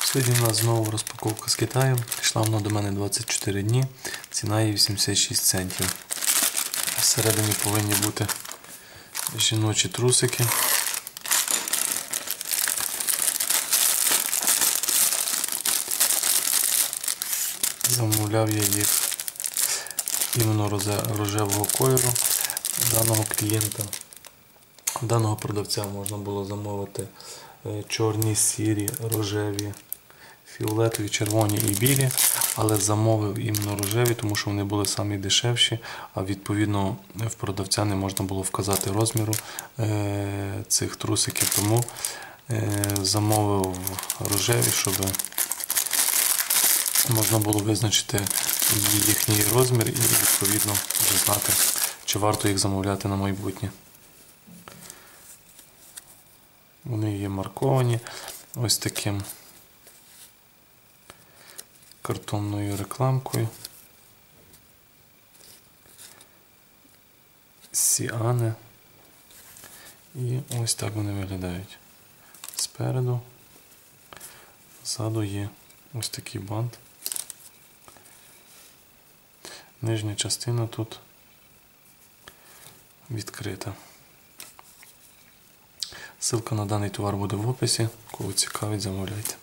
Сьогодні у нас знову розпаковка з Китаю. Пішла вона до мене 24 дні, ціна її 86 центів. Всередині повинні бути жіночі трусики. Замовляв я їх іменно рожевого кольору даного клієнта. Даного продавця можна було замовити е, чорні, сірі, рожеві, фіолетові, червоні і білі, але замовив іменно рожеві, тому що вони були самі дешевші, а відповідно в продавця не можна було вказати розміру е, цих трусиків, тому е, замовив рожеві, щоб можна було визначити їхній розмір і відповідно вже знати, чи варто їх замовляти на майбутнє. Вони є марковані ось таким картонною рекламкою. Сіани. І ось так вони виглядають. Спереду, ззаду є ось такий бант. Нижня частина тут відкрита. Ссылка на даний товар буде в описі. Кого цікавить, замовляйте.